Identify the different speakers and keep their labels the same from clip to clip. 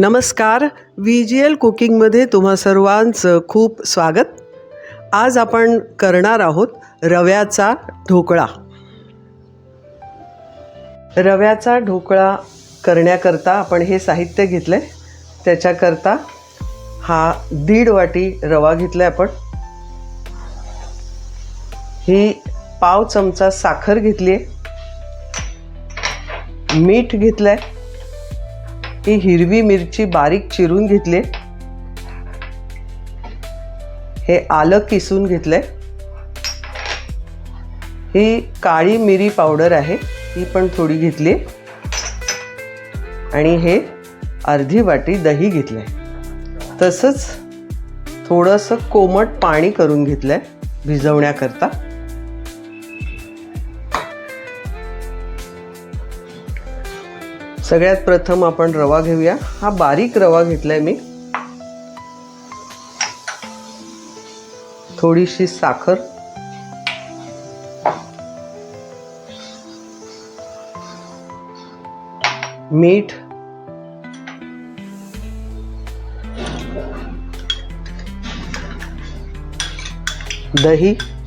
Speaker 1: नमस्कार. V G L कुकिंगमध्ये तुम्हा सर्वांचं खूप स्वागत. आज आपण करणार आहोत रव्याचा ढोकळा. रव्याचा ढोकळा करण्याकरता आपण हे साहित्य घेतलं आहे त्याच्याकरता हा दीड वाटी रवा घेतला आहे आपण. ही पाव चमचा साखर घेतली आहे मीठ घेतलं आहे ही हिरवी मिरची बारीक चिरून घेतली. हे आलं किसून घेतलंय. ही काळी मिरी पावडर आहे ही पण थोडी घेतली. आणि हे अर्धी वाटी दही घेतलंय. तसंच थोडंसं कोमट पाणी करून घेतलंय भिजवण्याकरता. सगळ्यात प्रथम आपण रवा घेऊया. हा बारीक रवा घेतलाय मी. थोडीशी साखर. मीठ. दही.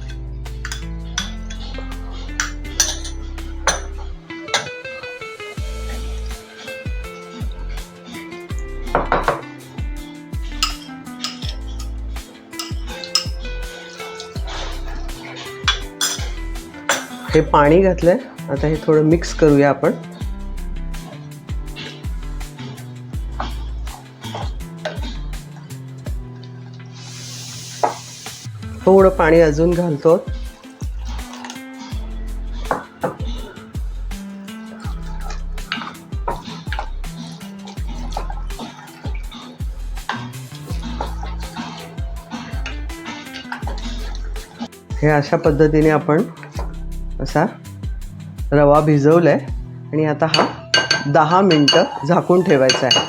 Speaker 1: हे पाणी घातलंय. आता हे थोडं मिक्स करूया आपण. थोडं पाणी अजून घालतो. हे अशा पद्धतीने आपण असा रवा भिजवला आहे आणि आता हा दहा मिनटं झाकून ठेवायचा आहे.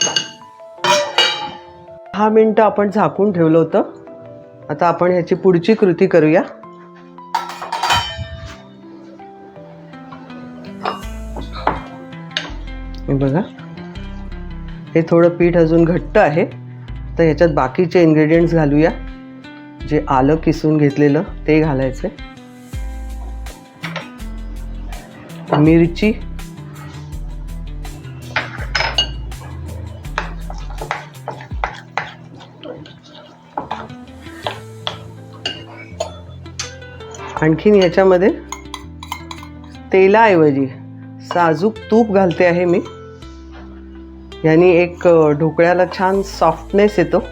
Speaker 1: दहा मिनटं आपण झाकून ठेवलं होतं. आता आपण ह्याची पुढची कृती करूया. हे बघा. हे थोडं पीठ अजून घट्ट आहे. तर ह्याच्यात बाकीचे इन्ग्रेडियंट्स घालूया. जे आलं किसून घेतलेलं ते घालायचे मिरची. आणखीन याच्यामध्ये तेलाऐवजी साजूक तूप घालते आहे मी. याने एक ढोकळ्याला छान सॉफ्टनेस येतो.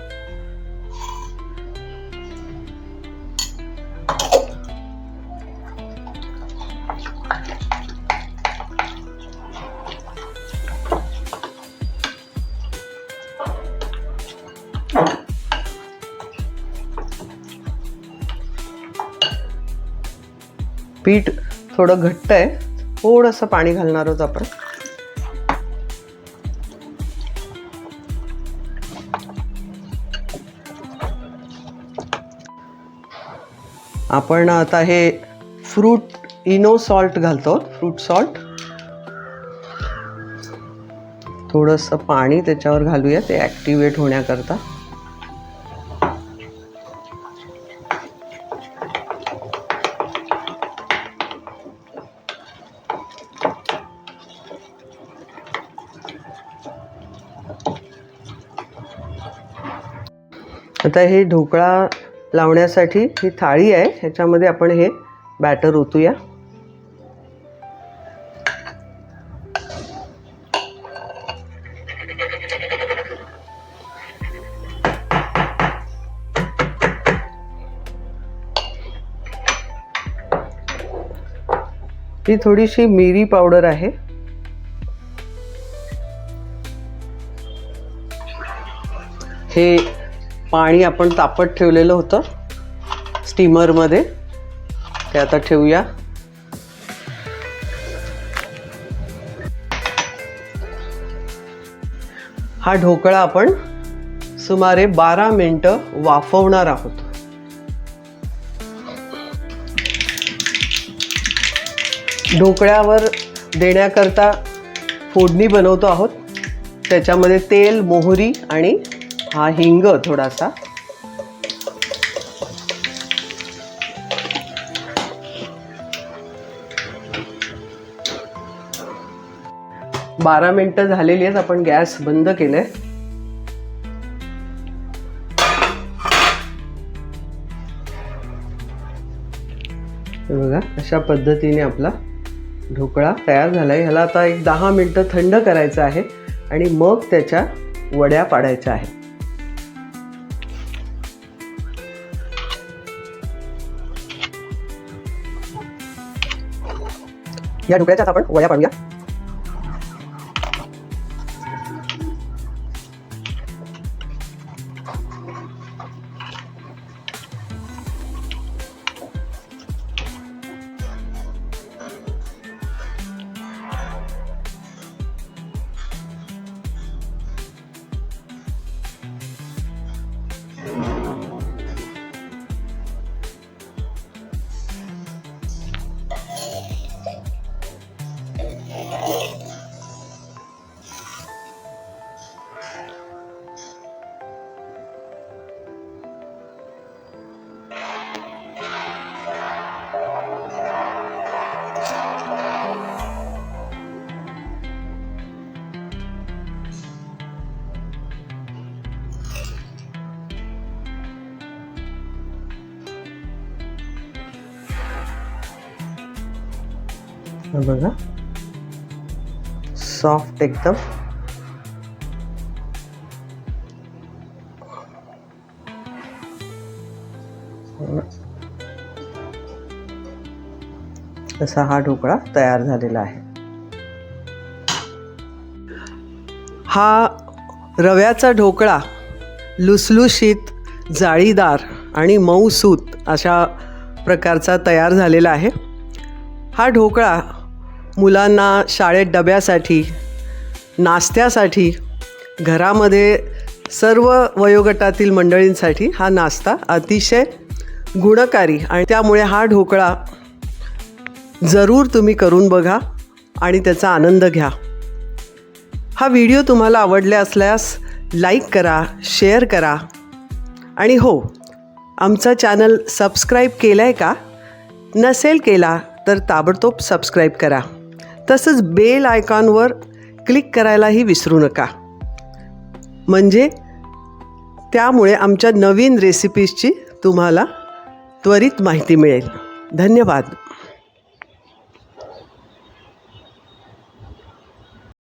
Speaker 1: पीठ थोडं घट्ट आहे. थोडंसं पाणी घालणार आहोत आपण. आपण आता हे फ्रूट इनो सॉल्ट घालतो. फ्रूट सॉल्ट थोडंसं पाणी त्याच्यावर घालूया ते ॲक्टिवेट होण्याकरता. आता हे ढोकळा लावण्यासाठी ही थाळी आहे. ह्याच्यामध्ये आपण हे बॅटर ओतूया. ही थोडीशी मिरी पावडर आहे. हे पाणी आपण तापत ठेवलेलं होतं. स्टीमरमध्ये ते आता ठेवूया. हा ढोकळा आपण सुमारे बारा मिनटं वाफवणार आहोत. ढोकळ्यावर देण्याकरता फोडणी बनवतो आहोत. त्याच्यामध्ये तेल मोहरी आणि हा हिंग थोडासा. बारा मिनटं झालेली आहेत आपण गॅस बंद केलाय. बघा अशा पद्धतीने आपला ढोकळा तयार झाला आहे ह्याला आता एक दहा मिनटं थंड करायचं आहे आणि मग त्याच्या वड्या पाडायच्या आहेत. या ढोकळ्याच्यात आपण वड्या पाडूया. बघा. सॉफ्ट एकदम. असा हा ढोकळा तयार झालेला आहे. हा रव्याचा ढोकळा लुसलुशीत जाळीदार आणि मऊसूत अशा प्रकारचा तयार झालेला आहे. हा ढोकळा मुलांना शाळेत डब्यासाठी नाश्त्यासाठी घरामध्ये सर्व वयोगटातील मंडळींसाठी हा नाश्ता अतिशय गुणकारी आणि त्यामुळे हा ढोकळा जरूर तुम्ही करून बघा आणि त्याचा आनंद घ्या. हा व्हिडिओ तुम्हाला आवडले असल्यास लाईक करा शेअर करा आणि हो आमचा चॅनल सबस्क्राईब केला आहे का? नसेल केला तर ताबडतोब सबस्क्राईब करा. तसंच बेल आयकॉनवर क्लिक करायलाही विसरू नका. म्हणजे त्यामुळे आमच्या नवीन रेसिपीजची तुम्हाला त्वरित माहिती मिळेल. धन्यवाद.